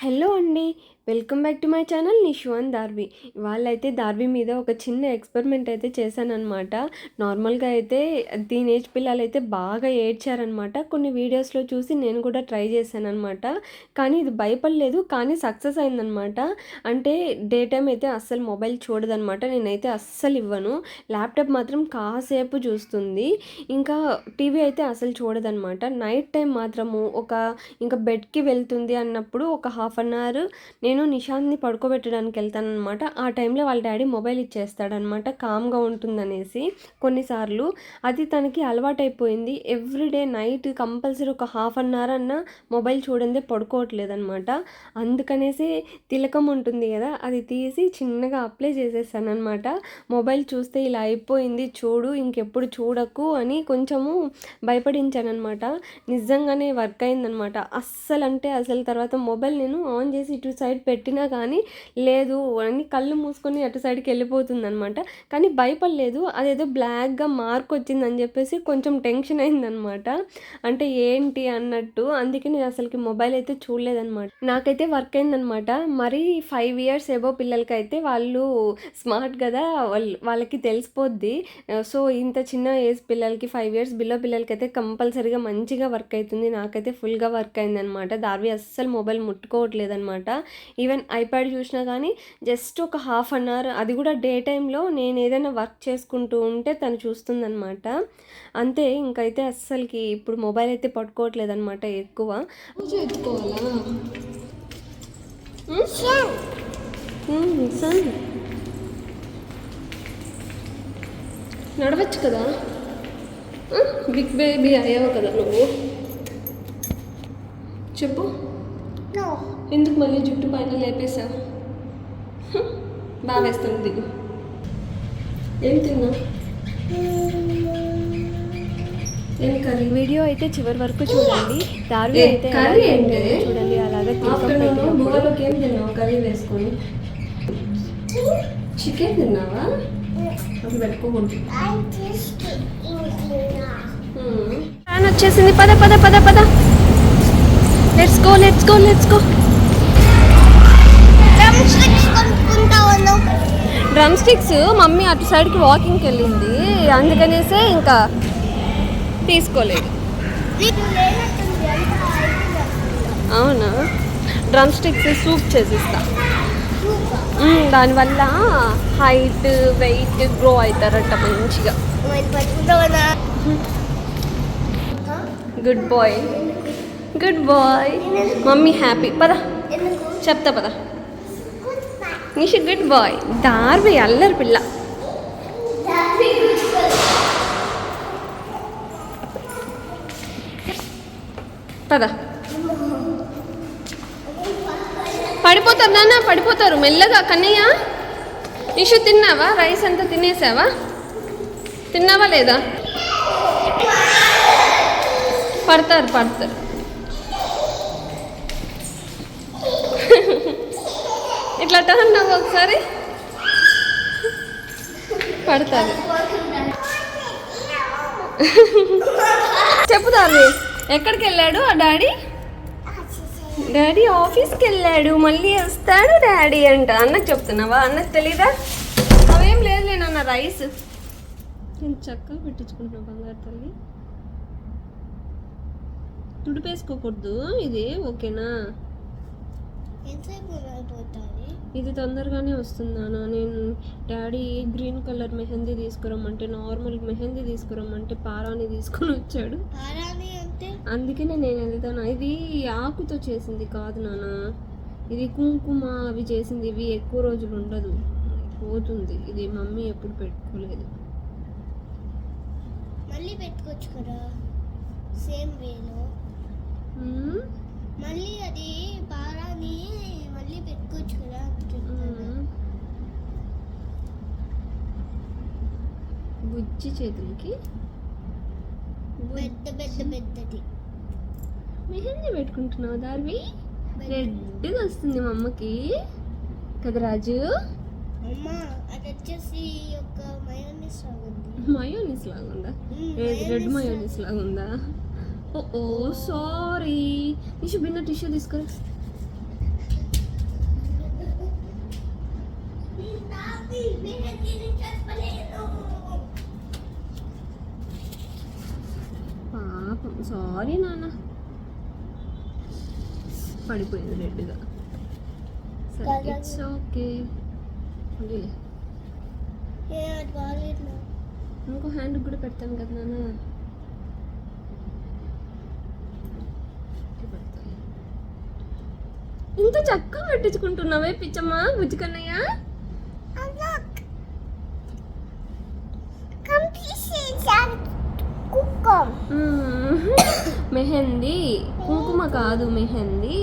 Hello అండి welcome back to my channel నిషువన్ దార్వి. వాళ్ళైతే దార్వి మీద ఒక చిన్న ఎక్స్పెరిమెంట్ అయితే చేశానన్నమాట. నార్మల్గా అయితే టీనేజ్ పిల్లలు అయితే బాగా ఏడ్చారనమాట కొన్ని వీడియోస్లో చూసి నేను కూడా ట్రై చేశానమాట కానీ ఇది భయపడలేదు కానీ సక్సెస్ అయిందనమాట అంటే డే టైం అయితే అస్సలు మొబైల్ చూడదనమాట నేనైతే అస్సలు ఇవ్వను. ల్యాప్టాప్ మాత్రం కాసేపు చూస్తుంది. ఇంకా టీవీ అయితే అసలు చూడదనమాట నైట్ టైం మాత్రము ఒక ఇంకా బెడ్కి వెళ్తుంది అన్నప్పుడు ఒక హాఫ్ అన్ అవర్ నేను నేను నిషాంత్ని పడుకోబెట్టడానికి వెళ్తానమాట ఆ టైంలో వాళ్ళ డాడీ మొబైల్ ఇచ్చేస్తాడనమాట కామ్గా ఉంటుందనేసి కొన్నిసార్లు. అది తనకి అలవాటైపోయింది. ఎవ్రీడే నైట్ కంపల్సరీ ఒక హాఫ్ అన్ అవర్ అన్న మొబైల్ చూడందే పడుకోవట్లేదనమాట అందుకనేసి తిలకం ఉంటుంది కదా అది తీసి చిన్నగా అప్లై చేసేసానమాట మొబైల్ చూస్తే ఇలా అయిపోయింది చూడు ఇంకెప్పుడు చూడకు అని కొంచెము భయపడించానమాట నిజంగానే వర్క్ అయిందనమాట అస్సలు అంటే అసలు తర్వాత మొబైల్ నేను ఆన్ చేసి ఇటు సైడ్ పెట్టినా కానీ లేదు అని కళ్ళు మూసుకొని అటు సైడ్కి వెళ్ళిపోతుంది అనమాట కానీ భయపడలేదు. అదేదో బ్లాక్గా మార్క్ వచ్చిందని చెప్పేసి కొంచెం టెన్షన్ అయిందనమాట అంటే ఏంటి అన్నట్టు. అందుకే నేను అసలుకి మొబైల్ అయితే చూడలేదన్నమాట. నాకైతే వర్క్ అయిందనమాట మరి ఫైవ్ ఇయర్స్ ఏబో పిల్లలకైతే వాళ్ళు స్మార్ట్ కదా వాళ్ళు వాళ్ళకి తెలిసిపోద్ది. సో ఇంత చిన్న ఏజ్ పిల్లలకి ఫైవ్ ఇయర్స్ బిలో పిల్లలకి అయితే కంపల్సరీగా మంచిగా వర్క్ అవుతుంది. నాకైతే ఫుల్గా వర్క్ అయిందనమాట దార్వి అస్సలు మొబైల్ ముట్టుకోవట్లేదనమాట ఈవెన్ ఐప్యాడ్ చూసినా కానీ జస్ట్ ఒక హాఫ్ అన్ అవర్ అది కూడా డే టైంలో నేను ఏదైనా వర్క్ చేసుకుంటూ ఉంటే తను చూస్తుందనమాట అంతే ఇంకైతే అస్సలకి ఇప్పుడు మొబైల్ అయితే పట్టుకోవట్లేదు అనమాట ఎక్కువ సన్ నడవచ్చు కదా? బిగ్ బేబీ అయ్యావు కదా నువ్వు? చెప్పు. ఎందుకు మళ్ళీ జుట్టు పైన లేపేశావు. బాగా వేస్తాను దిగు. ఏం తిన్నా వీడియో అయితే చివరి వరకు చూడండి. దారి ఏ, అయితే చూడండి. అలాగే. బువ్వలోకి ఏం తిన్నావు? కర్రీ వేసుకొని. చికెన్ తిన్నావా? అది పెట్టుకోకూడదు ఫ్యాన్ వచ్చేసింది. పద పద పద పద. Let's go let's go let's go drum sticks mummy అటు సైడ్కి వాకింగ్కి వెళ్ళింది. అందుకనేసే ఇంకా తీసుకోలేదు. అవునా? డ్రమ్ స్టిక్స్ సూప్ చేసిస్తా దానివల్ల హైట్ వెయిట్ గ్రో అవుతారట మంచిగా. Good boy good boy mummy happy పద. చెప్తా పద. నిషి గుడ్ బాయ్ దార్వి అల్లరి పిల్ల. పద. పడిపోతారు నాన్న పడిపోతారు. మెల్లగా కన్నయ్య. నిషు తిన్నావా? రైస్ అంతా తినేసావా? తిన్నావా లేదా? పడతారు పడతారు. ఇట్లా టర్న్ అవ్వ ఒకసారి. పడుతుంది. చెప్పుతారు ఎక్కడికి వెళ్ళాడు ఆ డాడీ? డాడీ ఆఫీస్కి వెళ్ళాడు మళ్ళీ వస్తాడు డాడీ అంట. అన్నకు చెప్తున్నావా? అన్నకు తెలీదా? అవేం లేదులే నాన్న రైస్. నేను చక్కగా పెట్టించుకుంటున్నా బంగారు తల్లి? తుడిపేసుకోకూడదు ఇది ఓకేనా? ఇది తొందరగానే వస్తుందానా నేను డాడీ గ్రీన్ కలర్ మెహందీ తీసుకురమ్మంటే నార్మల్ మెహందీ తీసుకురమ్మంటే పారాని తీసుకొని వచ్చాడు. అందుకే నేను వెళ్తాను? ఇది ఆకుతో చేసింది కాదు నాన్న. ఇది కుంకుమ అవి చేసింది. ఇవి ఎక్కువ రోజులు ఉండదు. పోతుంది. ఇది మమ్మీ ఎప్పుడు పెట్టుకోలేదు. మళ్ళీ పెట్టుకోవచ్చు కదా? సేమ్ వేలో? మళ్ళీ అది పెట్టుకోవచ్చు కదా. బుజ్జి చేతులకి పెద్ద పెద్ద పెద్దది. మెహందీ పెట్టుకుంటున్నావు దార్వి? రెడ్గా వస్తుంది మా అమ్మకి. కదా రాజు? అది వచ్చేసి ఒక మయోనీస్ ఉంది. మయోనిస్ లాగా ఉందా? మ్మ్, రెడ్ మయోనిస్ లాగా. ఉందా? Oh sorry. టిష్యూ బిన్న టిష్యూ తీసుకురా. పాపం. సారీ నాన్న. పడిపోయింది రెడ్గా సరే. It's okay. ఇంకో హ్యాండ్ కూడా పెడతాను కదా నాన్న. ఇంత చక్కగా పెట్టించుకుంటున్నావే పిచ్చమ్మా బుజ్జికన్నయ్య. మెహందీ. కుంకుమ కాదు మెహందీ.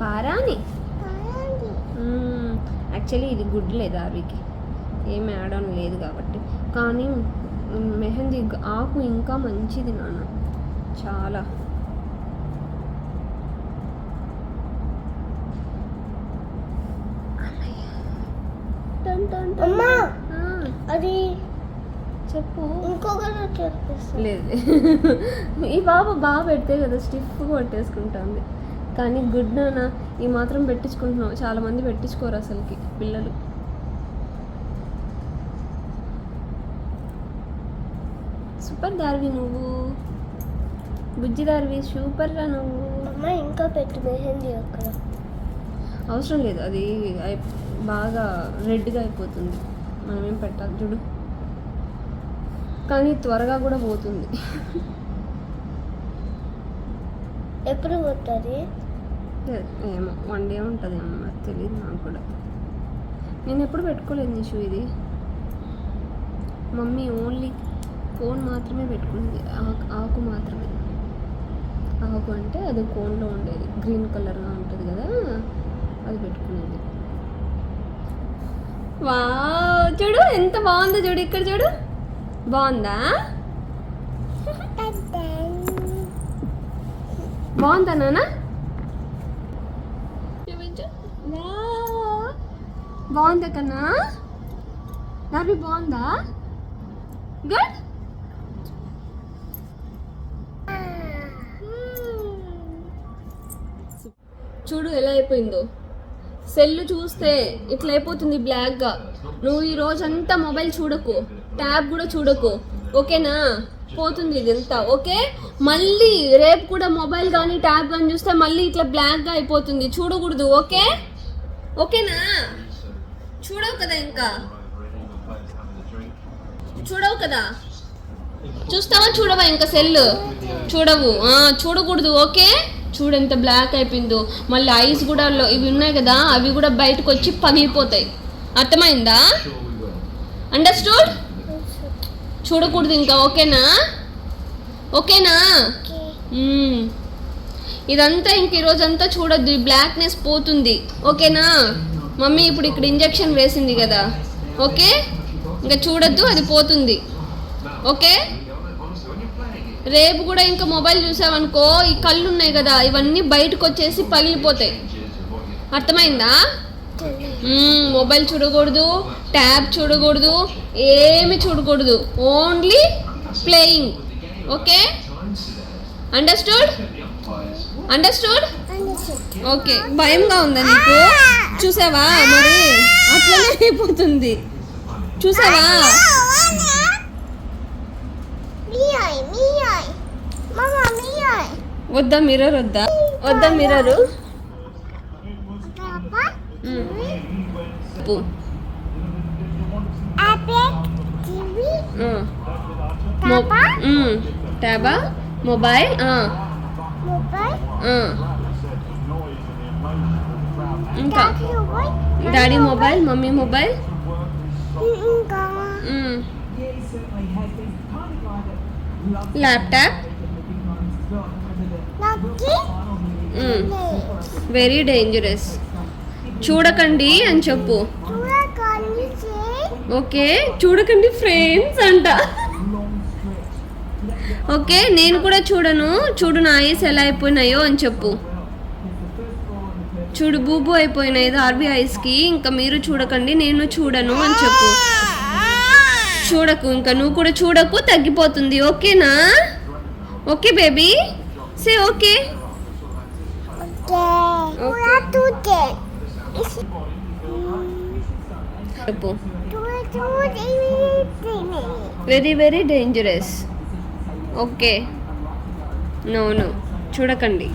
పారాని యాక్చువల్లీ ఇది గుడ్ లేదు అవికి ఏమి ఆన్ లేదు కాబట్టి. కానీ మెహందీ ఆకు ఇంకా మంచిది నాన్న. చాలా. అది చెప్పు. ఇంకొకరు లేదు. ఈ బాబు బాగా పెడితే కదా స్టిఫ్ కొట్టేసుకుంటుంది. కానీ గుడ్ నాన్న ఈ మాత్రం పెట్టించుకుంటున్నావు. చాలా మంది పెట్టించుకోరు అసలుకి పిల్లలు. సూపర్ దార్వి నువ్వు. బుజ్జి దార్వి సూపర్ రా నువ్వు. అమ్మ ఇంకా పెట్టు. మెహందీ అక్కడ అవసరం లేదు. అది బాగా రెడ్గా అయిపోతుంది. మనం ఏం పెట్టాలి? చూడు. కానీ త్వరగా కూడా పోతుంది. ఎప్పుడు కొట్టాలి ఏమో వన్ డే ఉంటుంది ఏమో మరి తెలియదు నాకు కూడా. నేను ఎప్పుడు పెట్టుకోలేదు నిషు ఇది. మమ్మీ ఓన్లీ కోన్ మాత్రమే పెట్టుకుంది ఆకు ఆకు మాత్రమే. ఆకు అంటే అది కోన్లో ఉండేది గ్రీన్ కలర్గా ఉంటుంది కదా అది పెట్టుకునేది. వా చూడు ఎంత బాగుందో చూడు ఇక్కడ చూడు. బాగుందా? బాగుందా నాన్న బాగుందా కన్నా? దాని బాగుందా? గుడ్ చూడు ఎలా అయిపోయిందో. సెల్ చూస్తే ఇట్లా అయిపోతుంది బ్లాక్గా నువ్వు ఈ రోజంతా మొబైల్ చూడకు. ట్యాబ్ కూడా చూడకు. ఓకేనా? పోతుంది ఇదంతా. ఓకే? మళ్ళీ రేపు కూడా మొబైల్ కానీ ట్యాబ్ కానీ చూస్తే మళ్ళీ ఇట్లా బ్లాక్గా అయిపోతుంది. చూడకూడదు. ఓకే? ఓకేనా? చూడవు కదా ఇంకా. చూడవు కదా? చూస్తావా? చూడవా ఇంకా సెల్ చూడవు. చూడకూడదు. ఓకే? చూడు ఎంత బ్లాక్ అయిపోయిందో. మళ్ళీ ఐస్ కూడా ఇవి ఉన్నాయి కదా అవి కూడా బయటకు వచ్చి పగిలిపోతాయి. అర్థమైందా? అండర్స్టూడ్ చూడకూడదు ఇంకా ఓకేనా? ఓకేనా? ఇదంతా ఇంక ఈరోజంతా చూడొద్దు ఈ బ్లాక్నెస్ పోతుంది. ఓకేనా? మమ్మీ ఇప్పుడు ఇక్కడ ఇంజెక్షన్ వేసింది కదా. ఓకే? ఇంకా చూడొద్దు అది పోతుంది. ఓకే? రేపు కూడా ఇంకా మొబైల్ చూసావనుకో ఈ కళ్ళు ఉన్నాయి కదా ఇవన్నీ బయటకు వచ్చేసి పగిలిపోతాయి. అర్థమైందా? మొబైల్ చూడకూడదు ట్యాబ్ చూడకూడదు ఏమి చూడకూడదు. Only playing. Okay? Understood? Understood? Okay. భయంగా ఉందా నీకు? చూసావా? మరి అట్లనే అయిపోతుంది. చూసావా? వద్దా మిర్రర్ వద్దా? వద్దా మిర్రరు పాపా చెప్పు. యాపిల్ టీవీ ఆ. మొ- పాపా మ్, ట్యాబా మొబైల్ ఆ, మొబైల్ ఆ. ఇంకా daddy mobile daddy mobile mummy mobile ఇంకా మ్. ల్యాప్టాప్ నక్కి మ్. వెరీ డేంజరస్ చూడకండి అని చెప్పు. ఓకే చూడకండి ఫ్రెండ్స్ అంట. ఓకే నేను కూడా చూడను. చూడు నా ఐస్ ఎలా అయిపోయినాయో అని చెప్పు. చూడు బూబు అయిపోయినాయి ఆర్బీ ఐస్కి. ఇంకా మీరు చూడకండి నేను చూడను అని చెప్పు. చూడకు ఇంకా నువ్వు కూడా చూడకు తగ్గిపోతుంది. ఓకేనా? Okay baby. Say okay. Okay. చెప్పు. Very very dangerous okay no no చూడకండి.